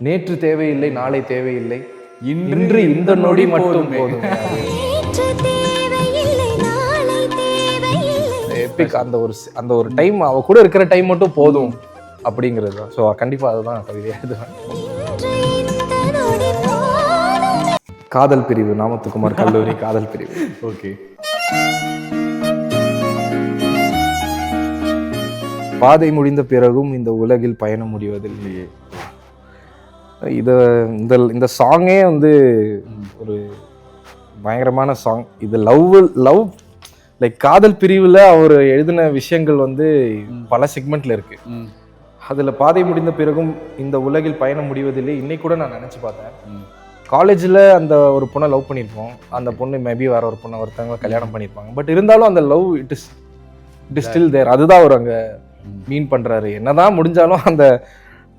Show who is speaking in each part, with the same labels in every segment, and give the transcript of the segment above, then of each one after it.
Speaker 1: நேற்று தேவையில்லை நாளை தேவையில்லை.
Speaker 2: இன்று
Speaker 1: இந்த நொடி மட்டும்
Speaker 2: போதுமே.
Speaker 1: அந்த ஒரு அந்த ஒரு டைம் அவ கூட இருக்கிற டைம் மட்டும் போதும் அப்படிங்கிறது தான். ஸோ கண்டிப்பாக அதுதான் கவிதையாக காதல் பிரிவு நாமத்துக்குமார் கல்லூரி காதல் பிரிவு.
Speaker 2: ஓகே.
Speaker 1: பாதை முடிந்த பிறகும் இந்த உலகில் பயணம் முடிவதில்லையே. இத இந்த இந்த சாங்கே வந்து ஒரு பயங்கரமான சாங் இது லவ் லவ் லைக் காதல் பிரிவில் அவர் எழுதின விஷயங்கள் வந்து பல செக்மெண்ட்ல இருக்கு. அதுல பாதை முடிந்த பிறகும் இந்த உலகில் பயணம் முடிவதில்லை. இன்னைக்கு கூட நான் நினைச்சு பார்த்தேன். காலேஜில் அந்த ஒரு பொண்ணை லவ் பண்ணியிருப்போம். அந்த பொண்ணு மேபி வேற ஒரு பொண்ணை ஒருத்தவங்க கல்யாணம் பண்ணியிருப்பாங்க. பட் இருந்தாலும் அந்த love it is it is still there அதுதான் அவர் அங்க. மீன் பண்றாரு. என்னதான் முடிஞ்சாலும் அந்த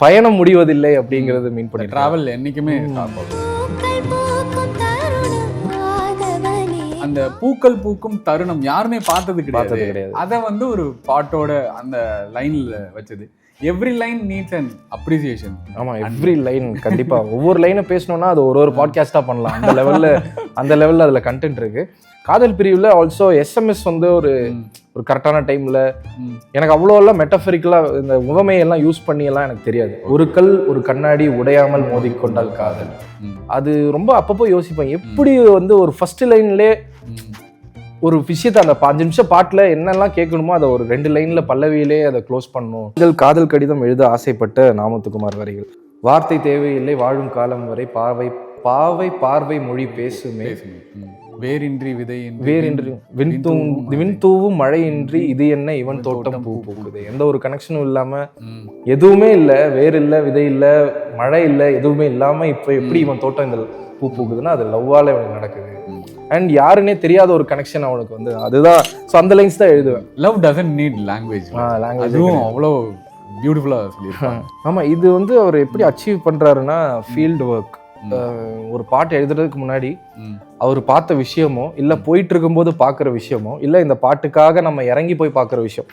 Speaker 1: பயணம் முடிவதில்லை அப்படிங்கிறது மீன் பண்ணி
Speaker 2: டிராவல் என்னைக்குமே stop ஆகும்.
Speaker 3: பூக்கள் பூக்கும் தருணம் ஆதவனே
Speaker 2: அந்த பூக்கள் பூக்கும் தருணம் யாருமே பார்த்தது
Speaker 1: பார்த்தது
Speaker 2: கிடையாது.
Speaker 1: கிடையாது
Speaker 2: அதை வந்து ஒரு பாட்டோட அந்த லைன்ல வச்சது. Every line needs and appreciation
Speaker 1: ஆமா எவ்ரி லைன் கண்டிப்பா. ஒவ்வொரு லைனை பேசணும்னா அது ஒரு ஒரு பாட்காஸ்டா பண்ணலாம். அந்த லெவல்ல அந்த லெவல்ல அதுல கண்டென்ட் இருக்கு. காதல் பிரிவுல ஆல்சோ எஸ்எம்எஸ் வந்து ஒரு ஒரு கரெக்டான டைம்ல எனக்கு அவ்வளோலாம் மெட்டஃபரிக்கலா இந்த முகமையெல்லாம் யூஸ் பண்ணி எல்லாம் எனக்கு தெரியாது. ஒரு கல் ஒரு கண்ணாடி உடையாமல் மோதிக்கொண்டால் காதல். அது ரொம்ப அப்பப்போ யோசிப்பேன். எப்படி வந்து ஒரு ஃபர்ஸ்ட் லைன்லே ஒரு விஷயத்தை அந்த அஞ்சு நிமிஷம் பாட்டில் என்னெல்லாம் கேட்கணுமோ அதை ஒரு ரெண்டு லைன்ல பல்லவியிலே அதை க்ளோஸ் பண்ணணும் உங்கள் காதல் கடிதம் எழுத ஆசைப்பட்ட நாமத்துக்குமார் வரிகள். வார்த்தை தேவையில்லை வாழும் காலம் வரை பாவை பாவை பார்வை மொழி பேசுமே.
Speaker 2: வேரின்றி விதையின்றி
Speaker 1: வேறின்றி விண்தூ விண்தூவும் மழையின்றி இது என்ன இவன் தோட்டம் பூ பூக்குது. எந்த ஒரு கனெக்ஷனும் இல்லாம. எதுவுமே இல்ல வேர் இல்ல விதை இல்ல மழை இல்ல எதுவுமே இல்லாம இப்ப எப்படி இவன் தோட்டம் இந்த பூ பூக்குதுன்னா அது லவ்வால இவனுக்கு நடக்குது. அண்ட் யாருன்னே தெரியாத ஒரு கனெக்ஷன் அவனுக்கு வந்து அதுதான். ஸோ அந்த லைன்ஸ் தான் எழுதுவேன்.
Speaker 2: Love doesn't need language
Speaker 1: language
Speaker 2: அதுவும் அவ்வளோ பியூட்டிஃபுல்லா சொல்லியிருக்காங்க
Speaker 1: ஆமா இது வந்து அவர் எப்படி அச்சீவ் பண்றாருன்னா ஃபீல்டு ஒர்க் ஒரு பாட்டு எழுதுறதுக்கு முன்னாடி. அவர் பார்த்த விஷயமோ இல்ல போயிட்டு இருக்கும்போது பார்க்குற விஷயமோ இல்ல இந்த பாட்டுக்காக நம்ம இறங்கி போய் பார்க்குற விஷயம்